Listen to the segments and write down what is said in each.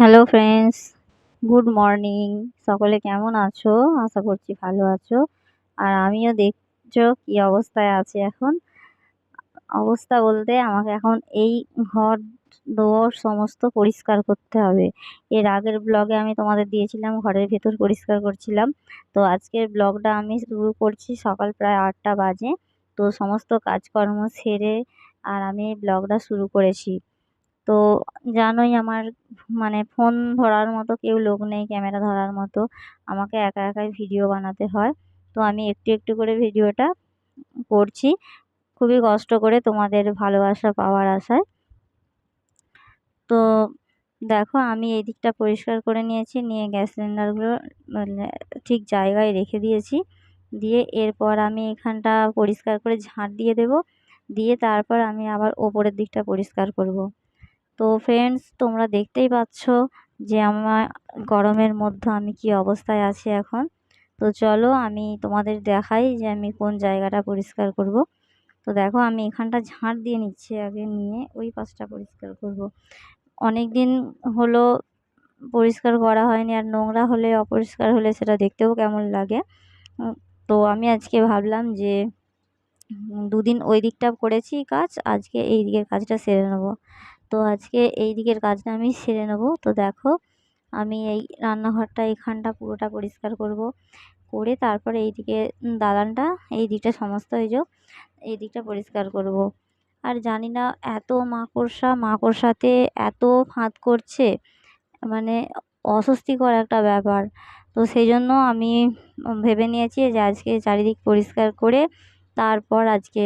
Hello friends good morning সকলে কেমন আছো? আশা করছি ভালো আছো। আর আমিও দেখছ কি অবস্থায় আছি এখন। অবস্থা বলতে আমাকে এখন এই ঘর দোর সমস্ত পরিষ্কার করতে হবে। এর আগের ব্লগে আমি তোমাদের দিয়েছিলাম, ঘরের ভেতর পরিষ্কার করছিলাম। তো আজকের ব্লগটা আমি শুরু করছি সকাল প্রায় আটটা বাজে। তো সমস্ত কাজকর্ম সেরে আর আমি এই ব্লগটা শুরু করেছি। তো জানোই আমার মানে ফোন ধরার মতো কেউ লোক নেই ক্যামেরা ধরার মতো। আমাকে একা একাই ভিডিও বানাতে হয়। তো আমি একটু একটু করে ভিডিওটা করছি। খুবই কষ্ট করে তোমাদের ভালোবাসা পাওয়ার আশায়। তো দেখো, আমি এই দিকটা পরিষ্কার করে নিয়েছি, নিয়ে গ্যাস সিলিন্ডারগুলো মানে ঠিক জায়গায় রেখে দিয়েছি। দিয়ে এরপর আমি এখানটা পরিষ্কার করে ঝাঁট দিয়ে দেব। দিয়ে তারপর আমি আবার ওপরের দিকটা পরিষ্কার করব। তো ফ্রেন্ডস তোমরা দেখতেই পাচ্ছ যে আমার গরমের মধ্যে আমি কি অবস্থায় আছি এখন। তো চলো আমি তোমাদের দেখাই যে আমি কোন জায়গাটা পরিষ্কার করব। তো দেখো আমি এখানটা ঝাঁট দিয়ে নিচ্ছি আগে নিয়ে ওই পাশটা পরিষ্কার করব। অনেক দিন হলো পরিষ্কার করা হয়নি আর নোংরা হলে অপরিষ্কার হলে সেটা দেখতেও কেমন লাগে। তো আমি আজকে ভাবলাম যে দুদিন ওই দিকটা করেছি কাজ, আজকে এই দিকের কাজটা সেরে নেব। তো আজকে এই দিকের কাজটা আমি সেরে নেব। তো দেখো, আমি এই রান্নাঘরটা, এখানটা পুরোটা পরিষ্কার করব। করে তারপরে এই দিকে দালানটা, এই দিকটা সমস্ত এই যে, এই দিকটা পরিষ্কার করব। আর জানি না এত মাকড়সা, মাকড়সাতে এত ফাঁদ করছে মানে অস্বস্তিকর একটা ব্যাপার। তো সেই জন্য আমি ভেবে নিয়েছি যে আজকে চারিদিক পরিষ্কার করে তারপর আজকে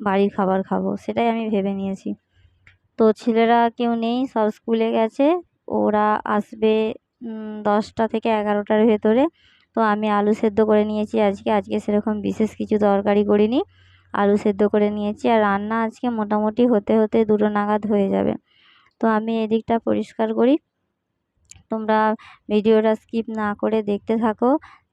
বাড়ির খাবার খাব, সেটাই আমি ভেবে নিয়েছি। তো ছেলেরা কেউ নেই, সব স্কুলে গেছে। ওরা আসবে দশটা থেকে এগারোটার ভেতরে। তো আমি আলু সেদ্ধ করে নিয়েছি আজকে। আজকে সেরকম বিশেষ কিছু তরকারি করিনি। আলু সেদ্ধ করে নিয়েছি আর রান্না আজকে মোটামুটি হতে হতে দুটো নাগাদ হয়ে যাবে। তো আমি এদিকটা পরিষ্কার করি। তোমরা ভিডিওটা স্কিপ না করে দেখতে থাকো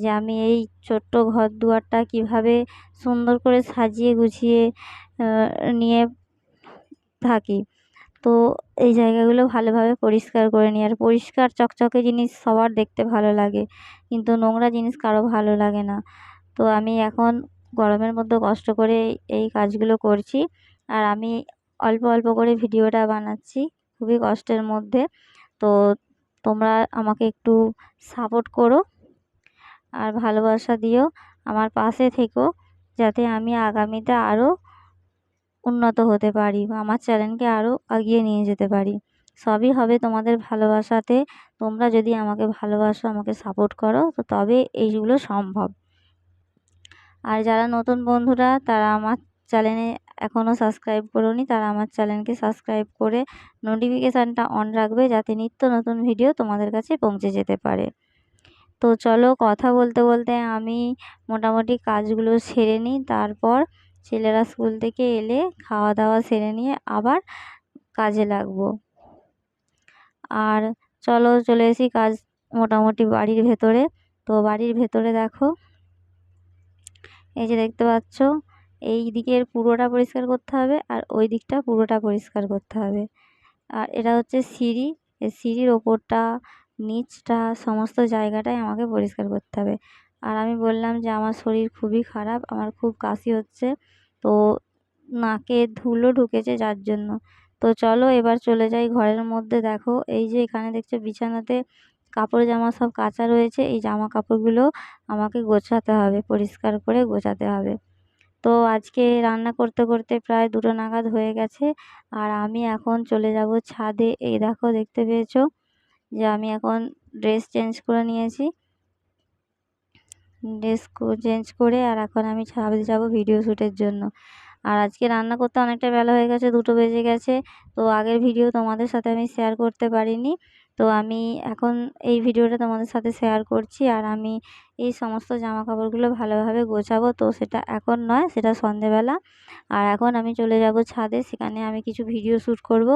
যে আমি এই ছোট্ট ঘর দুয়ারটা কীভাবে সুন্দর করে সাজিয়ে গুছিয়ে নিয়ে থাকি। তো এই জায়গাগুলো ভালোভাবে পরিষ্কার করে নিই। আর পরিষ্কার চকচকে জিনিস সবার দেখতে ভালো লাগে, কিন্তু নোংরা জিনিস কারও ভালো লাগে না। তো আমি এখন গরমের মধ্যে কষ্ট করে এই কাজগুলো করছি। আর আমি অল্প অল্প করে ভিডিওটা বানাচ্ছি খুবই কষ্টের মধ্যে। তো তোমরা আমাকে একটু সাপোর্ট করো আর ভালোবাসা দিও। আমার পাশে থেকো, যাতে আমি আগামীতে আরও উন্নত হতে পারি বা আমার চ্যানেলকে আরও এগিয়ে নিয়ে যেতে পারি। সবই হবে তোমাদের ভালোবাসাতে। তোমরা যদি আমাকে ভালোবাসো, আমাকে সাপোর্ট করো, তো তবে এইগুলো সম্ভব। আর যারা নতুন বন্ধুরা, তারা আমার চ্যানেলে এখনও সাবস্ক্রাইব করোনি, তারা আমার চ্যানেলকে সাবস্ক্রাইব করে নোটিফিকেশানটা অন রাখবে যাতে নিত্য নতুন ভিডিও তোমাদের কাছে পৌঁছে যেতে পারে। তো চলো কথা বলতে বলতে আমি মোটামুটি কাজগুলো সেরে নিই, তারপর ছেলেরা স্কুল থেকে এলে খাওয়া দাওয়া সেরে নিয়ে আবার কাজে লাগবো। আর চলো, চলে এসি কাজ মোটামুটি বাড়ির ভেতরে। তো বাড়ির ভেতরে দেখো, এই যে দেখতে পাচ্ছ, এই দিকের পুরোটা পরিষ্কার করতে হবে আর ওই দিকটা পুরোটা পরিষ্কার করতে হবে। আর এটা হচ্ছে সিঁড়ি সিঁড়ির ওপরটা, নিচটা, সমস্ত জায়গাটাই আমাকে পরিষ্কার করতে হবে। আর আমি বললাম যে, আমার শরীর খুবই খারাপ, আমার খুব কাশি হচ্ছে, তো নাকে ধুলো ঢুকেছে যার জন্য। তো চলো এবার চলে যাই ঘরের মধ্যে। দেখো, এই যে এখানে দেখছ বিছানাতে কাপড় জামা সব কাচা রয়েছে, এই জামা কাপড়গুলো আমাকে গোছাতে হবে, পরিষ্কার করে গোছাতে হবে। তো আজকে রান্না করতে করতে প্রায় দুটো নাগাদ হয়ে গেছে, আর আমি এখন চলে যাব ছাদে। এই দেখো, দেখতে পেয়েছ যে, আমি এখন ড্রেস চেঞ্জ করে নিয়েছি। ড্রেস চেঞ্জ করে আর এখন আমি ছাদে যাব ভিডিও শ্যুটের জন্য। আর আজকে রান্না করতে অনেকটা বেলা হয়ে গেছে, দুটো বেজে গেছে। তো আগের ভিডিও তোমাদের সাথে আমি শেয়ার করতে পারিনি। তো আমি এখন এই ভিডিওটা তোমাদের সাথে শেয়ার করছি আর আমি এই সমস্ত জামা কাপড়গুলো ভালোভাবে গোছাবো। তো সেটা এখন নয়, সেটা সন্ধেবেলা। আর এখন আমি চলে যাব ছাদে, সেখানে আমি কিছু ভিডিও শ্যুট করব।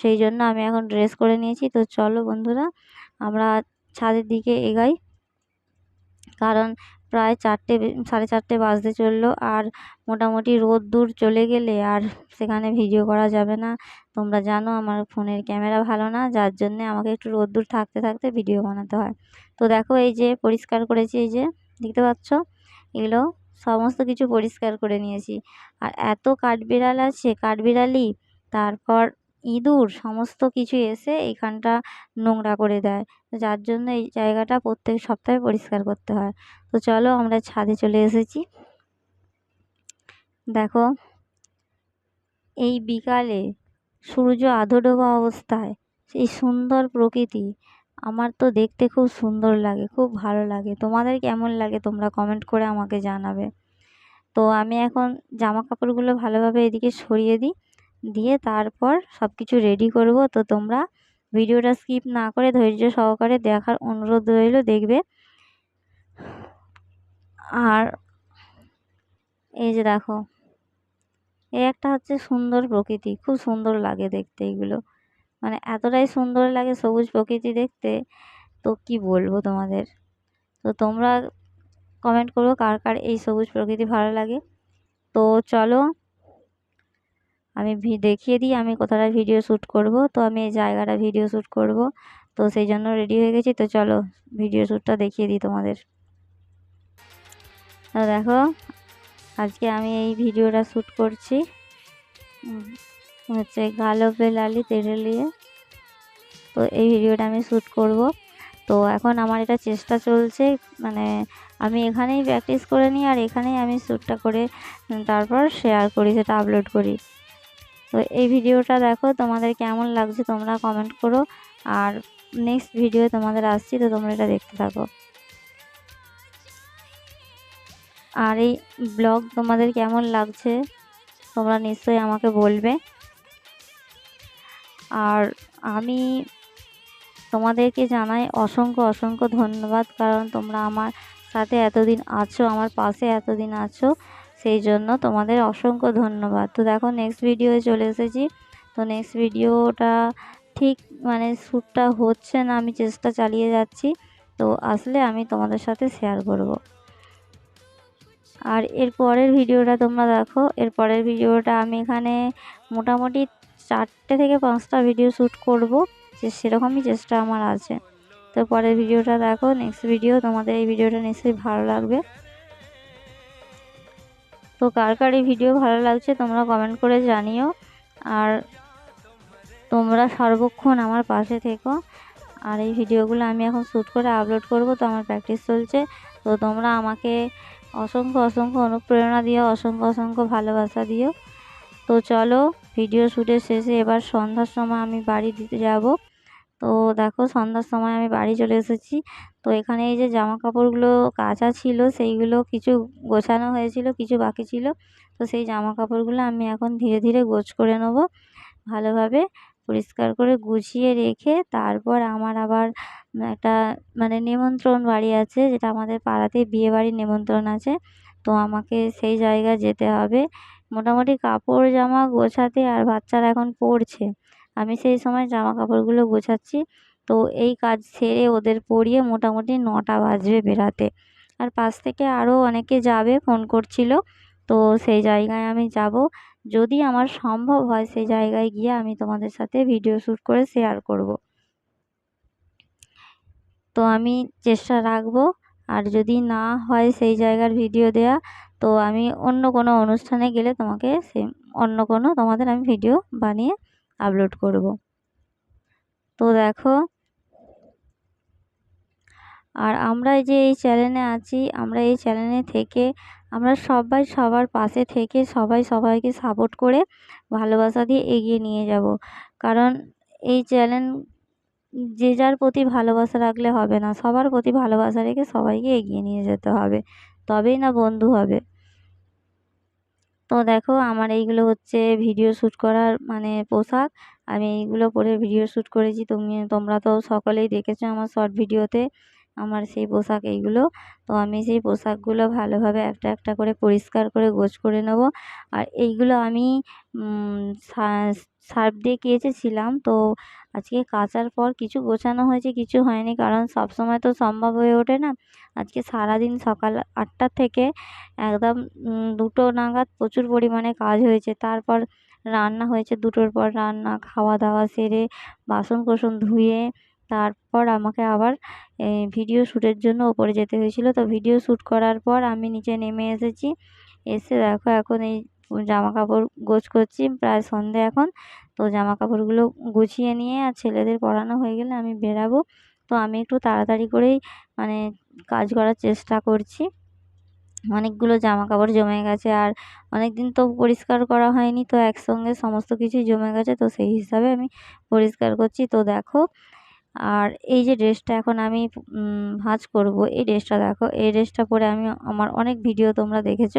সেই জন্য আমি এখন ড্রেস করে নিয়েছি। তো চলো বন্ধুরা, আমরা ছাদের দিকে এগাই। কারণ প্রায় চারটে সাড়ে চারটে বাজতে চলল। আর মোটামুটি রোদ্দুর চলে গেলে আর সেখানে ভিডিও করা যাবে না। তোমরা জানো আমার ফোনের ক্যামেরা ভালো না, যার জন্যে আমাকে একটু রোদ্দুর থাকতে থাকতে ভিডিও বানাতে হয়। তো দেখো এই যে পরিষ্কার করেছি, এই যে দেখতে পাচ্ছ? এগুলো সমস্ত কিছু পরিষ্কার করে নিয়েছি। আর এত কাঠবিড়াল আছে কাঠবিড়ালি তারপর ইঁদুর, সমস্ত কিছু এসে এইখানটা নোংরা করে দেয়। তো যার জন্য এই জায়গাটা প্রত্যেক সপ্তাহে পরিষ্কার করতে হয়। তো চলো আমরা ছাদে চলে এসেছি। দেখো, এই বিকালে সূর্য আধো ডোবা অবস্থায়, সেই সুন্দর প্রকৃতি আমার তো দেখতে খুব সুন্দর লাগে, খুব ভালো লাগে। তোমাদের কেমন লাগে তোমরা কমেন্ট করে আমাকে জানাবে। তো আমি এখন জামা কাপড়গুলো ভালোভাবে এদিকে সরিয়ে দিই। দিয়ে তারপর সব কিছু রেডি করব। তো তোমরা ভিডিওটা স্কিপ না করে ধৈর্য সহকারে দেখার অনুরোধ রইল, দেখবে। আর এই যে দেখো, এই একটা হচ্ছে সুন্দর প্রকৃতি, খুব সুন্দর লাগে দেখতে এগুলো। মানে এতটাই সুন্দর লাগে সবুজ প্রকৃতি দেখতে, তো কি বলব তোমাদের? তো তোমরা কমেন্ট করো কার কার এই সবুজ প্রকৃতি ভালো লাগে। তো চলো আমি দেখিয়ে দিই আমি কোথায় ভিডিও শ্যুট করব। তো আমি এই জায়গাটা ভিডিও শ্যুট করব। তো সেই জন্য রেডি হয়ে গেছি। তো চলো ভিডিও শ্যুটটা দেখিয়ে দিই তোমাদের। তো দেখো, আজকে আমি এই ভিডিওটা শ্যুট করছি। হচ্ছে গালপে লালি তেরেলিয়ে তো এই ভিডিওটা আমি শ্যুট করব। তো এখন আমার এটা চেষ্টা চলছে মানে আমি এখানেই প্র্যাকটিস করে নিই আর এখানেই আমি শ্যুটটা করে তারপর শেয়ার করি, সেটা আপলোড করি। তো এই ভিডিওটা দেখো, তোমাদের কেমন লাগছে তোমরা কমেন্ট করো। আর নেক্সট ভিডিও তোমাদের আসছি, তো তোমরা এটা দেখতে থাকো। আর এই ব্লগ তোমাদের কেমন লাগছে, তোমরা নিশ্চয়ই আমাকে বলবে। আর আমি তোমাদেরকে জানাই অসংখ্য অসংখ্য ধন্যবাদ, কারণ তোমরা আমার সাথে এতদিন আছো, আমার পাশে এতদিন আছো। সেই জন্য তোমাদের অসংখ্য ধন্যবাদ। তো দেখো নেক্সট ভিডিওয়ে চলে এসেছি। তো নেক্সট ভিডিওটা ঠিক মানে শ্যুটটা হচ্ছে না, আমি চেষ্টা চালিয়ে যাচ্ছি। তো আসলে আমি তোমাদের সাথে শেয়ার করব। আর এর পরের ভিডিওটা তোমরা দেখো, এর পরের ভিডিওটা আমি এখানে মোটামুটি চারটে থেকে পাঁচটা ভিডিও শ্যুট করব, যে সেরকমই চেষ্টা আমার আছে। তো পরের ভিডিওটা দেখো নেক্সট ভিডিও তোমাদের এই ভিডিওটা নিশ্চয়ই ভালো লাগবে। তো কার কার এই ভিডিও ভালো লাগছে তোমরা কমেন্ট করে জানিও। আর তোমরা সর্বক্ষণ আমার পাশে থেকো। আর এই ভিডিওগুলো আমি এখন শ্যুট করে আপলোড করব, তো আমার প্র্যাকটিস চলছে। তো তোমরা আমাকে অসংখ্য অসংখ্য অনুপ্রেরণা দিও, অসংখ্য অসংখ্য ভালোবাসা দিও। তো চলো ভিডিও শ্যুটের শেষে এবার সন্ধ্যার সময় আমি বাড়ি দিতে যাব। তো দেখো সন্ধ্যার সময় আমি বাড়ি চলে এসেছি। তো এখানে এই যে জামা কাপড়গুলো কাচা ছিল, সেইগুলো কিছু গোছানো হয়েছিল, কিছু বাকি ছিল। তো সেই জামা কাপড়গুলো আমি এখন ধীরে ধীরে গোছ করে নেব ভালোভাবে, পরিষ্কার করে গুছিয়ে রেখে তারপর আমার আবার একটা মানে নিমন্ত্রণ বাড়ি আছে, যেটা আমাদের পাড়াতে বিয়ে বাড়ির নিমন্ত্রণ আছে। তো আমাকে সেই জায়গায় যেতে হবে। মোটামুটি কাপড় জামা গোছাতে আর বাচ্চারা এখন পড়ছে। আমি সেই সময় জামা কাপড়গুলো গোছাচ্ছি। তো এই কাজ সেরে ওদের পড়িয়ে মোটামুটি নটা বাজবে বেরাতে আর পাশ থেকে আরও অনেকে যাবে, ফোন করছিল। তো সেই জায়গায় আমি যাব। যদি আমার সম্ভব হয় সেই জায়গায় গিয়ে আমি তোমাদের সাথে ভিডিও শ্যুট করে শেয়ার করব। তো আমি চেষ্টা রাখব। আর যদি না হয় সেই জায়গার ভিডিও দেয়া, তো আমি অন্য কোনো অনুষ্ঠানে গেলে তোমাকে সে অন্য কোনো তোমাদের আমি ভিডিও বানিয়ে আপলোড করব। তো দেখো আর আমরা যে এই চ্যানেলে আছি, আমরা এই চ্যানেলে থেকে আমরা সবাই সবার পাশে থেকে সবাই সবাইকে সাপোর্ট করে ভালোবাসা দিয়ে এগিয়ে নিয়ে যাব। কারণ এই চ্যানেল যে যার প্রতি ভালোবাসা রাখলে হবে না, সবার প্রতি ভালোবাসা রেখে সবাইকে এগিয়ে নিয়ে যেতে হবে, তবেই না বন্ধু হবে। তো দেখো, আমার এইগুলো হচ্ছে ভিডিও শ্যুট করার মানে পোশাক, আমি এইগুলো পরে ভিডিও শ্যুট করেছি, তুমি, তোমরা তো সকলেই দেখেছ আমার শর্ট ভিডিওতে আমার সেই পোশাক এইগুলো। তো আমি সেই পোশাকগুলো ভালোভাবে একটা একটা করে পরিষ্কার করে গোছ করে নেব। আর এইগুলো আমি সার্ফ দিয়ে কেচেছিলাম। তো আজকে কাচার পর কিছু গোছানো হয়েছে, কিছু হয়নি। কারণ সব সময় তো সম্ভব হয়ে ওঠে না। আজকে সারাদিন সকাল আটটা থেকে একদম দুটো নাগাদ প্রচুর পরিমাণে কাজ হয়েছে। তারপর রান্না হয়েছে দুটোর পর রান্না, খাওয়া দাওয়া সেরে বাসন কোসন ধুয়ে তারপর আমাকে আবার ভিডিও শ্যুটের জন্য ওপরে যেতে হয়েছিলো। তো ভিডিও শ্যুট করার পর আমি নিচে নেমে এসেছি। এসে দেখো এখন এই জামা কাপড় গোছ করছি, প্রায় সন্ধে এখন। তো জামা কাপড়গুলো গুছিয়ে নিয়ে আর ছেলেদের পড়ানো হয়ে গেলে আমি বেরাবো। তো আমি একটু তাড়াতাড়ি করেই মানে কাজ করার চেষ্টা করছি। অনেকগুলো জামা কাপড় জমে গেছে আর অনেক দিন তো পরিষ্কার করা হয়নি। তো একসঙ্গে সমস্ত কিছুই জমে গেছে। তো সেই হিসাবে আমি পরিষ্কার করছি। তো দেখো আর এই যে ড্রেসটা এখন আমি ভাঁজ করব, এই ড্রেসটা দেখো, এই ড্রেসটা পরে আমি, আমার অনেক ভিডিও তোমরা দেখেছ।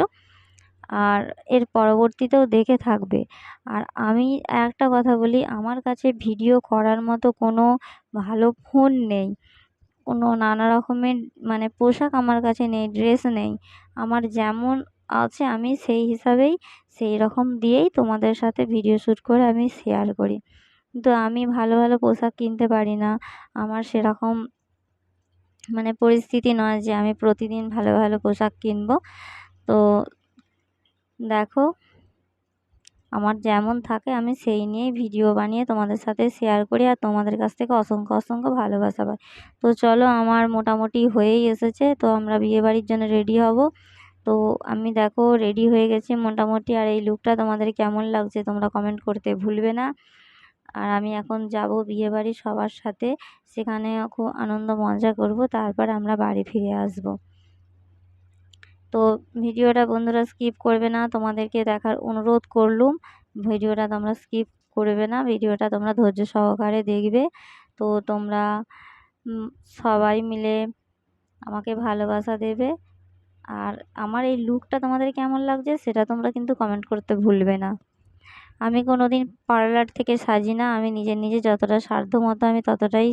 আর এর পরবর্তীতেও দেখে থাকবে। আর আমি একটা কথা বলি, আমার কাছে ভিডিও করার মতো কোনো ভালো ফোন নেই। কোনো নানা রকমের মানে পোশাক আমার কাছে নেই ড্রেস নেই। আমার যেমন আছে, আমি সেই হিসাবেই, সেই রকম দিয়েই তোমাদের সাথে ভিডিও শ্যুট করে আমি শেয়ার করি। কিন্তু আমি ভালো ভালো পোশাক কিনতে পারি না। আমার সেরকম মানে পরিস্থিতি নয় যে আমি প্রতিদিন ভালো ভালো পোশাক কিনবো। তো দেখো, আমার যেমন থাকে আমি সেই নিয়েই ভিডিও বানিয়ে তোমাদের সাথে শেয়ার করি আর তোমাদের কাছ থেকে অসংখ্য অসংখ্য ভালোবাসা পাই। তো চলো, আমার মোটামুটি হয়েই এসেছে। তো আমরা বিয়েবাড়ির জন্য রেডি হব। তো আমি দেখো রেডি হয়ে গেছি মোটামুটি। আর এই লুকটা তোমাদের কেমন লাগছে তোমরা কমেন্ট করতে ভুলবে না। আর আমি এখন যাব বিয়েবাড়ি সবার সাথে। সেখানে খুব আনন্দ মজা করব, তারপর আমরা বাড়ি ফিরে আসব। তো ভিডিওটা বন্ধুরা স্কিপ করবে না, তোমাদেরকে দেখার অনুরোধ করলুম। ভিডিওটা তোমরা স্কিপ করবে না, ভিডিওটা তোমরা ধৈর্য সহকারে দেখবে। তো তোমরা সবাই মিলে আমাকে ভালোবাসা দেবে। আর আমার এই লুকটা তোমাদের কেমন লাগছে, সেটা তোমরা কিন্তু কমেন্ট করতে ভুলবে না। আমি কোনো দিন পার্লার থেকে সাজি না, আমি নিজে নিজে যতটা সাধ্য মতো আমি ততটাই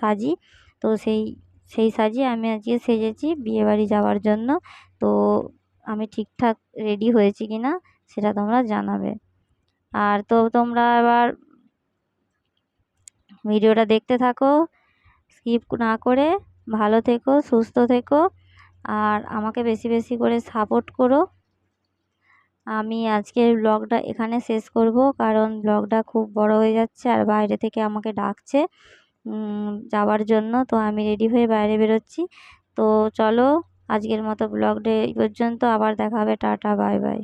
সাজি। তো সেই সেই সাজিয়ে আমি আজকে সেজেছি বিয়েবাড়ি যাওয়ার জন্য। তো আমি ঠিকঠাক রেডি হয়েছি কি না সেটা তোমরা জানাবে। আর তো তোমরা এবার ভিডিওটা দেখতে থাকো, স্কিপ না করে, ভালো থেকো, সুস্থ থেকো, আর আমাকে বেশি বেশি করে সাপোর্ট করো। আমি আজকের ব্লগটা এখানে শেষ করব। কারণ ব্লগটা খুব বড় হয়ে যাচ্ছে আর বাইরে থেকে আমাকে ডাকছে যাওয়ার জন্য। তো আমি রেডি হয়ে বাইরে বেরোচ্ছি। তো চলো, আজকের মতো ব্লগটা এই পর্যন্ত। আবার দেখা হবে। Tata, bye bye.